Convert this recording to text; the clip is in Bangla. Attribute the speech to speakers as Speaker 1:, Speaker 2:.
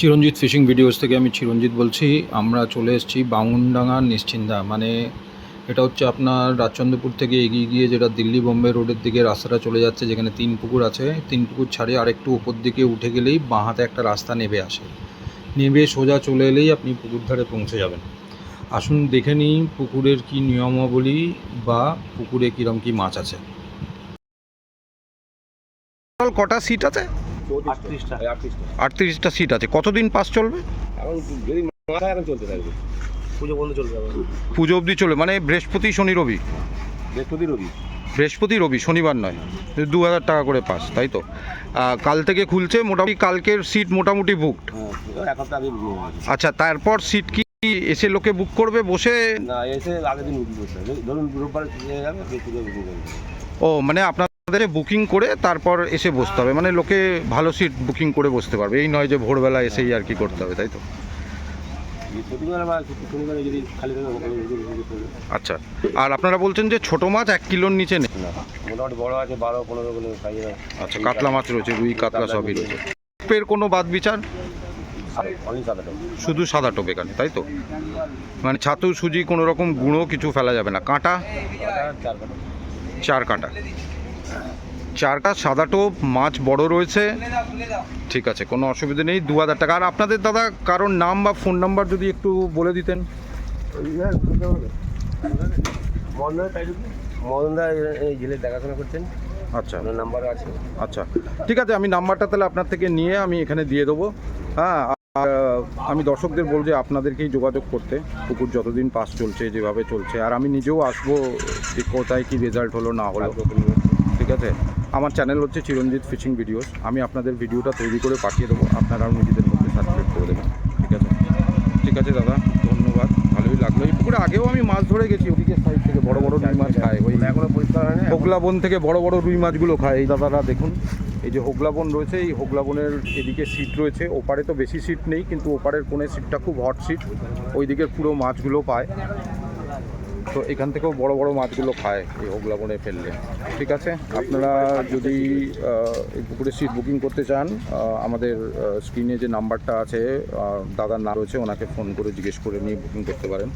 Speaker 1: চিরঞ্জিত ফিশিং ভিডিওস থেকে আমি চিরঞ্জিত বলছি। আমরা চলে এসেছি বামুনডাঙ্গার নিশ্চিন্দা। মানে এটা হচ্ছে আপনার রাজচন্দ্রপুর থেকে এগিয়ে গিয়ে যেটা দিল্লি বোম্বে রোডের দিকে রাস্তাটা চলে যাচ্ছে, যেখানে তিন পুকুর আছে। তিন পুকুর ছাড়িয়ে আরেকটু উপর দিকে উঠে গেলেই বাঁ হাতে একটা রাস্তা নেবে আসে। নেবে সোজা চলে এলেই আপনি পুকুর ধারে পৌঁছে যাবেন। আসুন দেখে নিই পুকুরের কি নিয়মাবলী বা পুকুরে কীরকম কী মাছ আছে।
Speaker 2: কটা সিট আছে?
Speaker 3: আটত্রিশটা।
Speaker 2: সিট আছে। কতদিন পাস চলবে?
Speaker 3: এখন যদি মাথায় এখন চলতে থাকবে পুজো বন্ধ চলবে
Speaker 2: পুজো অবধি চলবে। মানে বৃহস্পতি শনি রবি?
Speaker 3: বৃহস্পতি রবি।
Speaker 2: বৃহস্পতি রবি শনিবার নয়। দু হাজার টাকা করে পাস তাই তো? কাল থেকে খুলছে মোটামুটি কালকের সিট মোটামুটি বুকড
Speaker 3: হ্যাঁ এক সপ্তাহ আগে বুকিং গেছে
Speaker 2: আচ্ছা তারপর সিট কি এসে লোকে বুক করবে বসে?
Speaker 3: না এসে আগের দিন ধরুন রোববার
Speaker 2: ও মানে আপনাদের বুকিং করে তারপর এসে বসতে হবে। মানে লোকে ভালো সিট বুকিং করে বসতে পারবে। এই নয় যে ভোরবেলা এসেই আর কি করতে হবে তাই তো? আচ্ছা। আর আপনারা বলছেন যে ছোট মাছ এক কিলোর নিচে নেই?
Speaker 3: না। মোটামুটি বড় আছে বারো পনেরো কিলো
Speaker 2: আচ্ছা কাতলা মাছ রয়েছে রুই কাতলা সবই রয়েছে। পের কোনো বাদ বিচার? শুধু সাদা টোপ এখানে তাই তো? মানে ছাতু সুজি কোনো রকম গুঁড়ো কিছু ফেলা যাবে না। কাঁটা।
Speaker 3: চার কাঁটা।
Speaker 2: চারটা সাদা টোপ মাছ বড় রয়েছে। ঠিক আছে কোনো অসুবিধা নেই দু হাজার টাকা। আর আপনাদের দাদা কারোর নাম বা ফোন নাম্বার যদি একটু বলে দিতেন?
Speaker 3: মদনদা এই দেখাশোনা করছেন।
Speaker 2: আচ্ছা।
Speaker 3: নাম্বার আছে।
Speaker 2: আচ্ছা। ঠিক আছে আমি নাম্বারটা তাহলে আপনার থেকে নিয়ে আমি এখানে দিয়ে দেবো। হ্যাঁ আর আমি দর্শকদের বলব যে আপনাদেরকেই যোগাযোগ করতে। পুকুর যতদিন পাস চলছে যেভাবে চলছে। আর আমি নিজেও আসব যে কোথায় কী রেজাল্ট হলো না হলো। ঠিক আছে। আমার চ্যানেল হচ্ছে চিরঞ্জিত ফিশিং ভিডিওস আমি আপনাদের ভিডিওটা তৈরি করে পাঠিয়ে দেবো। আপনারাও নিজেদের মধ্যে সাবস্ক্রাইব করে দেবেন। ঠিক আছে? ঠিক আছে দাদা। ধন্যবাদ। ভালোই লাগল। এই পুকুরে আগেও আমি মাছ ধরে গেছি। ওদিকে সাইড থেকে বড় বড় রুই মাছ খায়। ওই
Speaker 3: এখনও পরিষ্কার হয়নি
Speaker 2: হোগলা বন থেকে বড় বড় রুই মাছগুলো খায়। এই দাদারা দেখুন। এই যে হোগলা বন রয়েছে এই হোগলা বনের এদিকে সিট রয়েছে। ওপারে তো বেশি সিট নেই কিন্তু ওপারের কোণে সিটটা খুব হট সিট ওই দিকের পুরো মাছগুলো পায়। তো এখান থেকেও বড় বড় মাছগুলো খায় এই হোগলা বনে ফেললে। ঠিক আছে? আপনারা যদি এই পুকুরে সিট বুকিং করতে চান আমাদের স্ক্রিনে যে নাম্বারটা আছে দাদার নাম রয়েছে, ওনাকে ফোন করে জিজ্ঞেস করে নিয়ে বুকিং করতে পারেন।